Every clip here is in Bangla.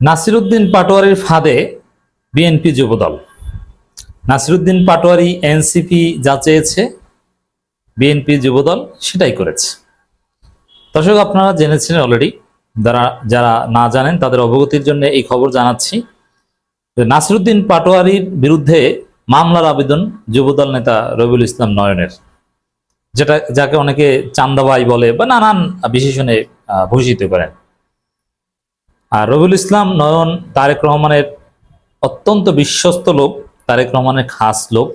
নাসিরুদ্দিন পাটোয়ারির ফাঁদে বিএনপি যুবদল। নাসিরুদ্দিন পাটোয়ারি এনসিপি যা চেয়েছে, বিএনপি যুবদল সেটাই করেছে। দর্শক, আপনারা জেনেছিলেন অলরেডি যারা যারা না জানেন তাদের অবগতির জন্য এই খবর জানাচ্ছি। নাসিরুদ্দিন পাটোয়ারির বিরুদ্ধে মামলার আবেদন যুবদল নেতা রবিউল ইসলাম নয়নের, যেটা, যাকে অনেকে চান্দাবাই বলে বা নানান বিশেষণে ভূষিত করেন। আর রবিউল ইসলাম নয়ন তারেক রহমানের অত্যন্ত বিশ্বস্ত লোক, তারেক রহমানের খাস লোক,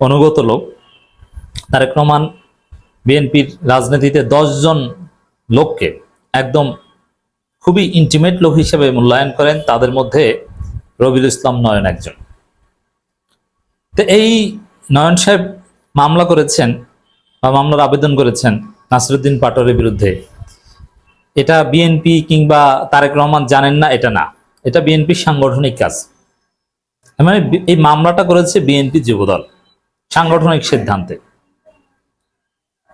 অনুগত লোক। তারেক রহমান বিএনপির রাজনীতিতে জন লোককে একদম খুবই ইন্টিমেট লোক হিসেবে মূল্যায়ন করেন, তাদের মধ্যে রবিউল ইসলাম নয়ন একজন। তো এই নয়ন সাহেব মামলা করেছেন বা মামলার আবেদন করেছেন নাসিরুদ্দিন পাটোয়ারির বিরুদ্ধে। এটা বিএনপি কিংবা তারেক রহমান জানেন না এটা না। এটা বিএনপির সাংগঠনিক কাজ। মানে এই মামলাটা করেছে বিএনপি যুবদল সাংগঠনিক সিদ্ধান্তে।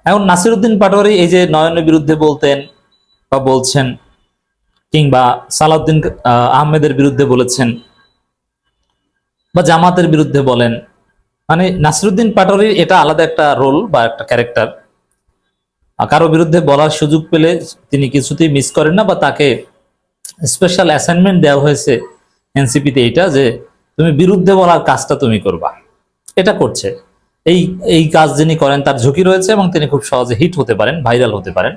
এখন নাসিরুদ্দিন পাটোয়ারি এই যে নয়নের বিরুদ্ধে বলতেন বা বলছেন কিংবা সালাউদ্দিন আহ, আহমেদের বিরুদ্ধে বলেছেন বা জামাতের বিরুদ্ধে বলেন মানে নাসিরুদ্দিন পাটোয়ারির এটা আলাদা একটা রোল বা একটা ক্যারেক্টার কারও বিরুদ্ধে বলার সুযোগ পেলে তিনি কিছুতেই মিস করেন না বা তাকে স্পেশাল অ্যাসাইনমেন্ট দেওয়া হয়েছে এনসিপিতে এইটা যে তুমি বিরুদ্ধে বলার কাজটা তুমি করবা। এটা করছে। এই এই কাজ যিনি করেন তার ঝুঁকি রয়েছে এবং তিনি খুব সহজে হিট হতে পারেন ভাইরাল হতে পারেন।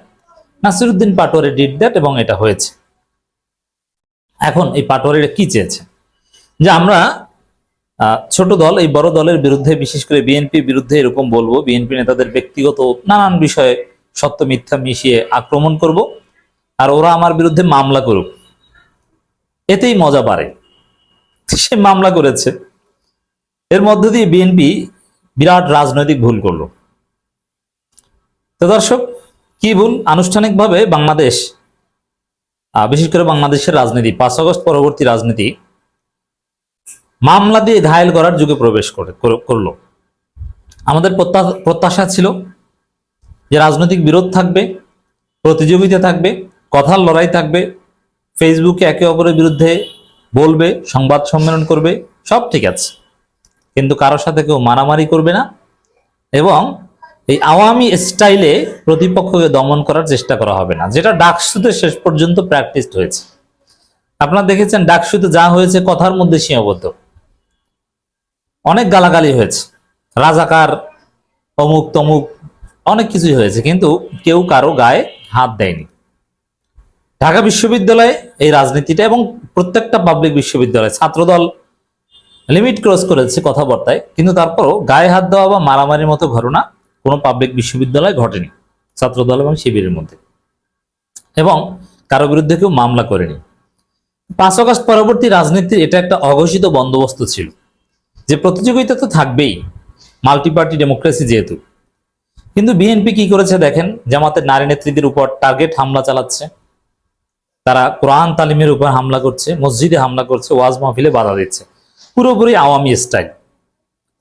নাসিরুদ্দিন পাটোয়ারি ডিড দ্যাট এবং এটা হয়েছে। এখন এই পাটোয়ারিরা কি চেয়েছে? যে আমরা ছোট দল, এই বড় দলের বিরুদ্ধে, বিশেষ করে বিএনপির বিরুদ্ধে এরকম বলব, বিএনপি নেতাদের ব্যক্তিগত নানান বিষয়ে সত্য মিথ্যা মিশিয়ে আক্রমণ করব আর ওরা আমার বিরুদ্ধে মামলা করুক। এতেই মজা পারে সে মামলা করেছে। এর মধ্য দিয়ে বিএনপি বিরাট রাজনৈতিক ভুল করল। তো দর্শক, কি ভুল? আনুষ্ঠানিকভাবে বাংলাদেশ বিশেষ করে বাংলাদেশের রাজনীতি, পাঁচ আগস্ট পরবর্তী রাজনীতি, মামলা দিয়ে ঘায়েল করার যুগে প্রবেশ করে কর- করল। আমাদের প্রত্যা- প্রত্যাশা ছিল যে রাজনৈতিক বিরোধ থাকবে, প্রতিযোগিতা থাকবে, কথার লড়াই থাকবে ফেসবুকে একে অপরের বিরুদ্ধে বলবে, সংবাদ সম্মেলন করবে, সব ঠিক আছে। কিন্তু কারোর সাথে কেউ মারামারি করবে না এবং এই আওয়ামী স্টাইলে প্রতিপক্ষকে দমন করার চেষ্টা করা হবে না, যেটা ডাকসুতে শেষ পর্যন্ত প্র্যাকটিস হয়েছে। আপনারা দেখেছেন ডাকসুতে যা হয়েছে, কথার মধ্যে সীমাবদ্ধ। অনেক গালাগালি হয়েছে। রাজাকার অমুক তমুক অনেক কিছুই হয়েছে, কিন্তু কেউ কারও গায়ে হাত দেয়নি। ঢাকা বিশ্ববিদ্যালয়ে এই রাজনীতিটা এবং প্রত্যেকটা পাবলিক বিশ্ববিদ্যালয় ছাত্রদল লিমিট ক্রস করেছে কথাবার্তায়, কিন্তু তারপরও গায়ে হাত দেওয়া বা মারামারির মতো ঘটনা কোনো পাবলিক বিশ্ববিদ্যালয়ে ঘটেনি, ছাত্রদল এবং শিবিরের মধ্যে। এবং কারও বিরুদ্ধে কেউ মামলা করেনি। পাঁচ আগস্ট পরবর্তী রাজনীতির এটা একটা অঘোষিত বন্দোবস্ত ছিল, যে প্রতিযোগিতা তো থাকবেই মাল্টি পার্টি ডেমোক্রেসি যেহেতু। কিন্তু বিএনপি কি করেছে দেখেন? জামাতের নারী নেত্রীদের উপর টার্গেট হামলা চালাচ্ছে। তারা কোরআন তালিমের উপর হামলা করছে, মসজিদে হামলা করছে, ওয়াজ মাহফিলে বাধা দিচ্ছে। পুরোপুরি আওয়ামী স্টাইল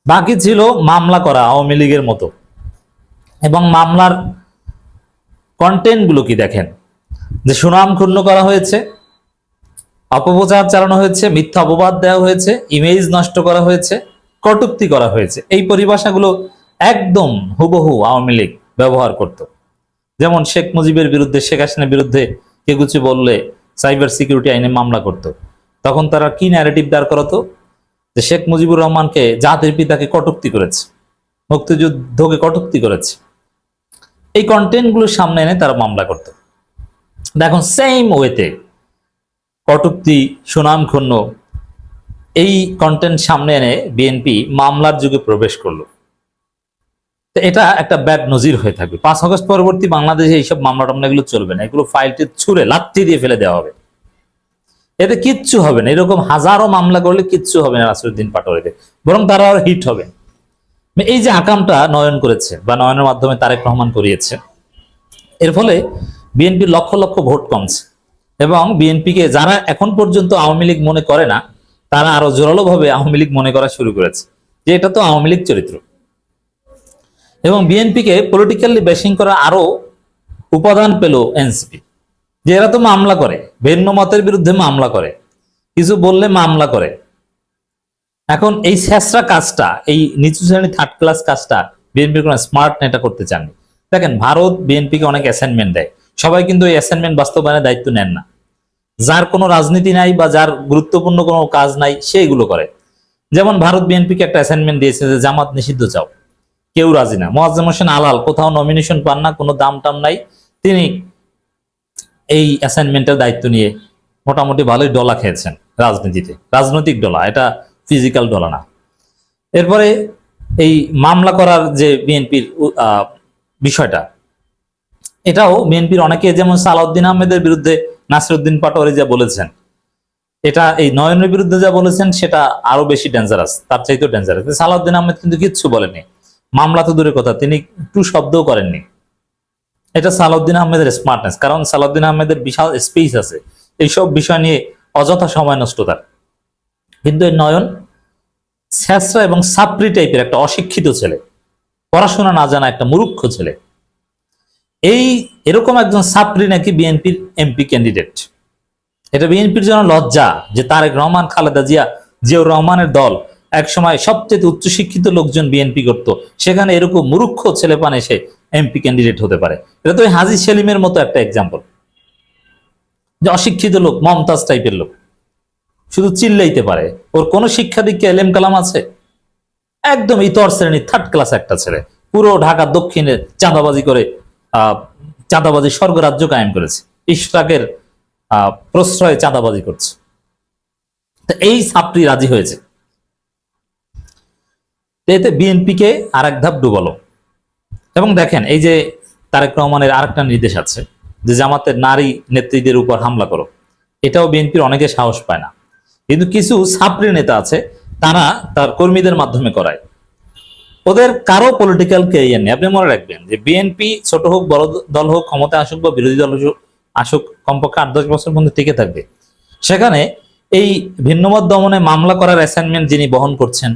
বাকি ছিল মামলা করা আওয়ামী লীগের মতো। এবং মামলার কন্টেন্টগুলো কি দেখেন? যে সুনাম ক্ষুণ্ণ করা হয়েছে, অপপ্রচার চালানো হয়েছে, মিথ্যা অপবাদ দেওয়া হয়েছে ইমেজ নষ্ট করা হয়েছে, কটুক্তি করা হয়েছে। এই পরিভাষাগুলো একদম হুবহু আওয়ামী লীগ ব্যবহার করত। যেমন শেখ মুজিবের বিরুদ্ধে, শেখ হাসিনার বিরুদ্ধে কে কিছু বললে সাইবার সিকিউরিটি আইনে মামলা করত। তখন তারা কি ন্যারেটিভ দাঁড় করাতো? যে শেখ মুজিবুর রহমানকে জাতির পিতাকে কটুক্তি করেছে, মুক্তিযুদ্ধকে কটুক্তি করেছে। এই কন্টেন্টগুলো সামনে এনে তারা মামলা করত। দেখুন সেম ওয়েতে কটুক্তি, সুনাম ক্ষুণ্ণ, এই কন্টেন্ট সামনে এনে বিএনপি মামলার যুগে প্রবেশ করল। এটা একটা ব্যাড নজির হয়ে থাকবে। পাঁচ আগস্ট পরবর্তী বাংলাদেশে এইসব মামলা টামলা এগুলো চলবে না। এগুলো ফাইলটি ছুঁড়ে লাত্তি দিয়ে ফেলে দেওয়া হবে। এতে কিচ্ছু হবে না। এরকম হাজারো মামলা করলে কিচ্ছু হবে না নাসিরুদ্দিন পাটোয়ারিতে বরং তারা আর হিট হবে। এই যে আকামটা নয়ন করেছে বা নয়নের মাধ্যমে তারেক রহমান করিয়েছে, এর ফলে বিএনপির লক্ষ লক্ষ ভোট কমছে এবং বিএনপিকে যারা এখন পর্যন্ত আওয়ামী লীগ মনে করে না, তারা আরও জোরালোভাবে আওয়ামী লীগ মনে করা শুরু করেছে। যে এটা তো আওয়ামী লীগ চরিত্র। এবং বিএনপিকে পলিটিক্যালি বেশিং করা আরও উপাদান পেল এনসিপি যে এরা তো মামলা করে, ভিন্ন মতের বিরুদ্ধে মামলা করে, কিছু বললে মামলা করে। এখন এই শেষরা কাজটা, এই নিচু শ্রেণি থার্ড ক্লাস কাজটা বিএনপির কোনো স্মার্ট নেতা করতে চাননি। দেখেন, ভারত বিএনপিকে অনেক অ্যাসাইনমেন্ট দেয়। সবাই কিন্তু এই অ্যাসাইনমেন্ট বাস্তবায়নের দায়িত্ব নেন না। যার কোনো রাজনীতি নাই বা যার গুরুত্বপূর্ণ কোনো কাজ নাই, সে এগুলো করে। যেমন ভারত বিএনপিকে একটা অ্যাসাইনমেন্ট দিয়েছে যে, জামাত নিষিদ্ধ চাও। কেউ রাজি না। মোয়াজ্জেম হোসেন আলাল, কোথাও নমিনেশন পান না, কোনো দাম টাম নাই। তিনি এই অ্যাসাইনমেন্টের দায়িত্ব নিয়ে মোটামুটি ভালোই ডলা খেয়েছেন রাজনীতিতে। রাজনৈতিক ডলা, এটা ফিজিক্যাল ডলা না। এরপরে এই মামলা করার যে বিএনপির বিষয়টা, এটাও বিএনপির অনেকে, যেমন সালাউদ্দিন আহমেদের বিরুদ্ধে নাসিরুদ্দিন পাটোয়ারি যা বলেছেন, এটা এই নয়নের বিরুদ্ধে যা বলেছেন, সেটা আরও বেশি ডেঞ্জারাস তার চাইতেও ডেঞ্জারাস সালাউদ্দিন আহমেদ কিন্তু কিচ্ছু বলেনি মামলা তো দূরের কথা, তিনি একটু শব্দও করেননি। এটা সালাউদ্দিন আহমেদের স্মার্টনেস কারণ সালাউদ্দিন আহমেদের বিশাল স্পেস আছে। এইসব বিষয় নিয়ে অযথা সময় নষ্ট তার। কিন্তু এই নয়ন স্যাসরা এবং সাপ্রি টাইপের একটা অশিক্ষিত ছেলে, পড়াশোনা না জানা একটা মুরুক্ষ ছেলে। এই এরকম একজন সাপ্রি নাকি বিএনপির এমপি ক্যান্ডিডেট এটা বিএনপির জন্য লজ্জা যে তারেক রহমান, খালেদা জিয়া, জিয়াউর রহমানের দল এক সময় সবচেয়ে উচ্চশিক্ষিত লোকজন বিএনপি করত। সেখানে এরকম মুরুক্ষ ছেলে পান এসে এমপি ক্যান্ডিডেট হতে পারে। এটা তো হাজি সেলিমের মতো একটা এক্সাম্পল যে অশিক্ষিত লোক, মমতাজ টাইপের লোক। শুধু চিল্লাইতে পারে। ওর কোনো শিক্ষা দীক্ষা এলেম কালাম আছে? একদম ইতর শ্রেণির থার্ড ক্লাস একটা ছেলে। পুরো ঢাকা দক্ষিণে চাঁদাবাজি করে চাঁদাবাজি স্বর্গরাজ্য কায়েম করেছে। ইশরাকের প্রশ্রয়ে চাঁদাবাজি করছে। এই ছাত্রী রাজি হয়েছে। এতে বিএনপিকে আর এক ধাপ ডুবালো। এবং দেখেন, এই যে তারেক রহমানের আরেকটা নির্দেশ আছে, যে জামাতের নারী নেত্রীদের উপর হামলা করো। এটাও বিএনপির অনেকে সাহস পায় না। কিন্তু কিছু ছাত্রী নেতা আছে, তারা তার কর্মীদের মাধ্যমে করায়। ওদের কারও পলিটিক্যাল ক্যারিয়ার নেই। আপনি মনে রাখবেন যে বিএনপি ছোট হোক, বড় দল হোক ক্ষমতা আসুক বা বিরোধী দল আসুক কমপক্ষে আট, দশ বছর পর্যন্ত টিকে থাকবে। সেখানে এই ভিন্নমত দমনে মামলা করার অ্যাসাইনমেন্ট যিনি বহন করছেন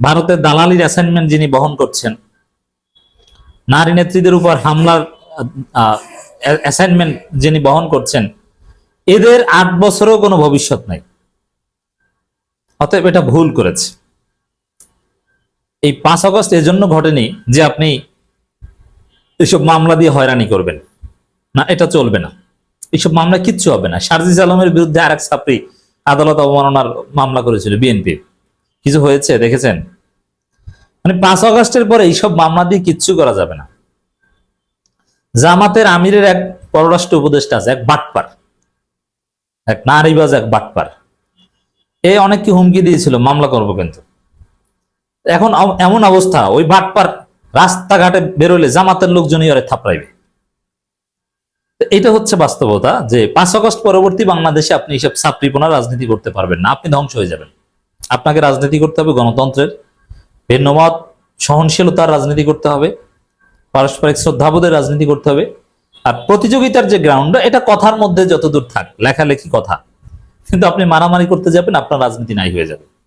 ভারতের দালালির অ্যাসাইনমেন্ট যিনি বহন করছেন, নারী নেত্রীদের উপর হামলার অ্যাসাইনমেন্ট যিনি বহন করছেন, এদের আট বছরও কোনো ভবিষ্যৎ নাই। অতএব এটা ভুল করেছে। এই পাঁচ আগস্ট এজন্য ঘটেনি যে আপনি এসব মামলা দিয়ে হয়রানি করবেন। না, এটা চলবে না। এইসব মামলা কিচ্ছু হবে না। সারজিজ আলমের বিরুদ্ধে আরেক ছাত্রী আদালত অবমাননার মামলা করেছিল বিএনপি। কিছু হয়েছে, দেখেছেন? মানে পাঁচ আগস্টের পরে এইসব মামলা দিয়ে কিচ্ছু করা যাবে না। জামাতের আমিরের এক পররাষ্ট্র উপদেষ্টা আছে, এক বাটপার। এক নারীবাজ, এক বাটপার। এ অনেককে হুমকি দিয়েছিল, মামলা করব কিন্তু। এখন এমন অবস্থা, ওই বাটপার রাস্তাঘাটে বেরোলে জামাতের লোকজনই আরে থাপড়াইবে। এটা হচ্ছে বাস্তবতা, যে পাঁচ আগস্ট পরবর্তী বাংলাদেশে আপনি এইসব ছাত্রীপনা রাজনীতি করতে পারবেন না, আপনি ধ্বংস হয়ে যাবেন। আপনাকে রাজনীতি করতে হবে গণতন্ত্রের। ভিন্নমত সহনশীলতার রাজনীতি করতে হবে। পারস্পরিক শ্রদ্ধাবোধের রাজনীতি করতে হবে। আর প্রতিযোগিতার যে গ্রাউন্ড এটা কথার মধ্যে যতদূর থাক, লেখালেখি কথা। কিন্তু আপনি মারামারি করতে যাবেন, আপনার রাজনীতি নাই হয়ে যাবে।